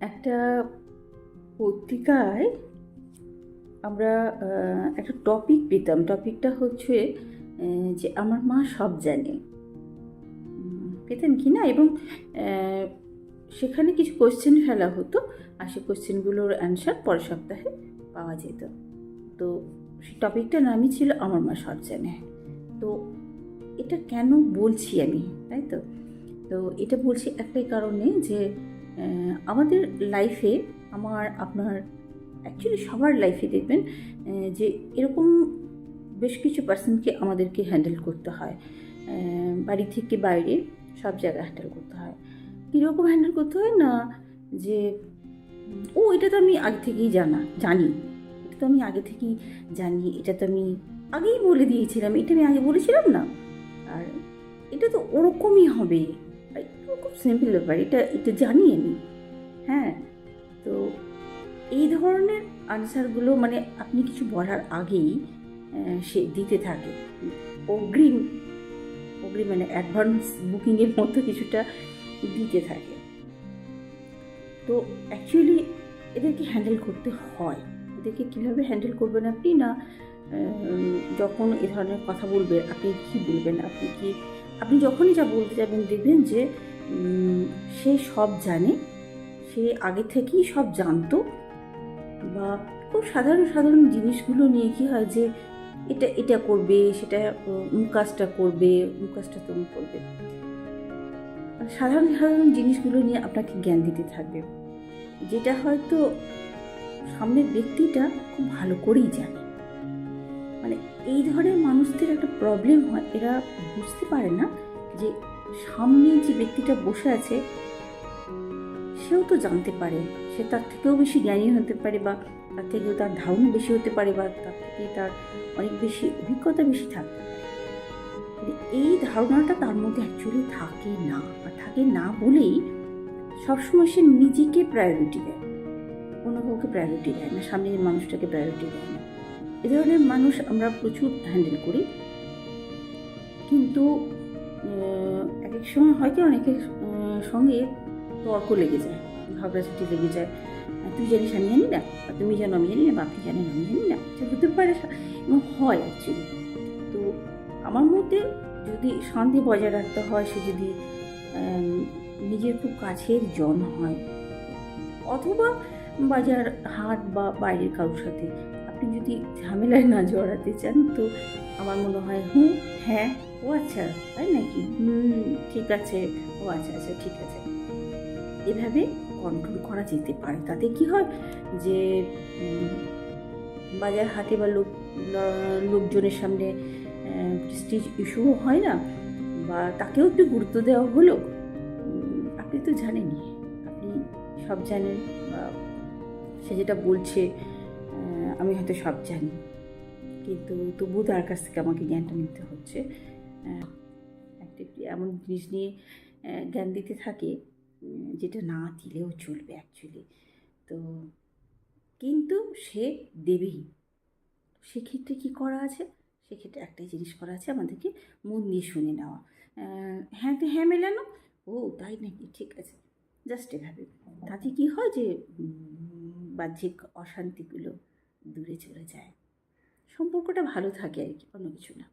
একটা পত্রিকায় আমরা একটা টপিক পেতাম। টপিকটা হচ্ছে যে আমার মা সব জানে। পেতেন কি না? এবং সেখানে কিছু কোশ্চেন ফেলা হতো, আর সেই কোশ্চেনগুলোর অ্যান্সার পরের সপ্তাহে পাওয়া যেত। তো সেই টপিকটার নামই ছিল আমার মা সব জানে। তো এটা কেন বলছি আমি, তাই তো? তো এটা বলছি একটাই কারণে যে আমাদের লাইফে আমার, আপনার অ্যাকচুয়ালি সবার লাইফে দেখবেন যে এরকম বেশ কিছু পার্সনকে আমাদেরকে হ্যান্ডেল করতে হয়। বাড়ি থেকে বাইরে সব জায়গায় হ্যান্ডেল করতে হয়। কীরকম হ্যান্ডেল করতে হয় না যে, ও, এটা তো আমি আগে থেকেই জানা, জানি। এটা তো আমি আগে থেকেই জানি। এটা তো আমি আগেই বলে দিয়েছিলাম। এটা আমি আগে বলেছিলাম না। আর এটা তো ওরকমই হবে। সিম্পল ব্যাপার, এটা এটা জানি আমি। হ্যাঁ তো এই ধরনের আনসারগুলো মানে আপনি কিছু বলার আগেই সে দিতে থাকে। অগ্রিম অগ্রিম মানে অ্যাডভান্স বুকিংয়ের মতো কিছুটা দিতে থাকে। তো অ্যাকচুয়ালি এদেরকে হ্যান্ডেল করতে হয়। এদেরকে কীভাবে হ্যান্ডেল করবেন আপনি না যখন এ ধরনের কথা বলবেন আপনি কি বলবেন? আপনি কি, আপনি যখনই যা বলতে যাবেন দেখবেন যে সে সব জানে, সে আগে থেকেই সব জানতো। বা খুব সাধারণ সাধারণ জিনিসগুলো নিয়ে কি হয় যে, এটা এটা করবে, সেটা কাজটা করবে কাজটা তুমি করবে। সাধারণ সাধারণ জিনিসগুলো নিয়ে আপনাকে জ্ঞান দিতে থাকবে। যেটা হয়তো সামনের ব্যক্তিটা খুব ভালো করেই জানে। মানে এই ধরনের মানুষদের একটা প্রবলেম হয়, এরা বুঝতে পারে না যে সামনে যে ব্যক্তিটা বসে আছে, সেও তো জানতে পারে। সে তার থেকেও বেশি জ্ঞানী হতে পারে বা তার থেকেও তার ধারণা বেশি হতে পারে বা তার থেকে তার অনেক বেশি অভিজ্ঞতা বেশি থাকতে পারে। এই ধারণাটা তার মধ্যে অ্যাকচুয়ালি থাকে না বা থাকে না বলেই সবসময় সে নিজেকে প্রায়োরিটি দেয়। কোনো কাউকে প্রায়োরিটি দেয় না, সামনের মানুষটাকে প্রায়োরিটি দেয় না। এ ধরনের মানুষ আমরা প্রচুর হ্যান্ডেল করি। কিন্তু এক এক সময় হয় কি অনেকের সঙ্গে তর্ক লেগে যায় ঝগড়াঝাটি লেগে যায়। তুই জানিস আমি জানি না, বা তুমি জানো আমি জানি না বা আপনি জানেন আমি জানি না, এটা হতে পারে এবং হয় অ্যাকচুয়ালি তো আমার মধ্যে যদি শান্তি বজায় রাখতে হয়, সে যদি নিজের খুব কাছের জন হয়, অথবা বাজার হাট বা বাইরের কারোর সাথে আপনি যদি ঝামেলায় না জড়াতে চান, তো আমার মনে হয় হুম হ্যাঁ ও আচ্ছা তাই নাকি? হুম, ঠিক আছে, ও আচ্ছা আচ্ছা ঠিক আছে। এভাবে কন্ট্রোল করা যেতে পারে। তাতে কি হয় যে বাজার হাটে বা লোক লোকজনের সামনে স্টেজ ইস্যুও হয় না, বা তাকেও একটু গুরুত্ব দেওয়া হলো। আপনি তো জানেনই, আপনি সব জানেন, বা সে যেটা বলছে আমি হয়তো সব জানি। কিন্তু তবুও তার কাছ থেকে আমাকে জ্ঞানটা নিতে হচ্ছে। একটি এমন জিনিস নিয়ে জ্ঞান দিতে থাকে যেটা না দিলেও চলবে অ্যাকচুয়ালি তো কিন্তু সে দেবেই। সেক্ষেত্রে কী করা আছে? সেক্ষেত্রে একটাই জিনিস করা আছে আমাদেরকে মন দিয়ে শুনে নেওয়া। হ্যাঁ তো হ্যাঁ মেলানো? ও, তাই নাকি? ঠিক আছে। জাস্ট এভাবে। তাতে কী হয় যে বাহ্যিক অশান্তিগুলো দূরে চলে যায়। সম্পর্কটা ভালো থাকে আর কি অন্য কিছু না।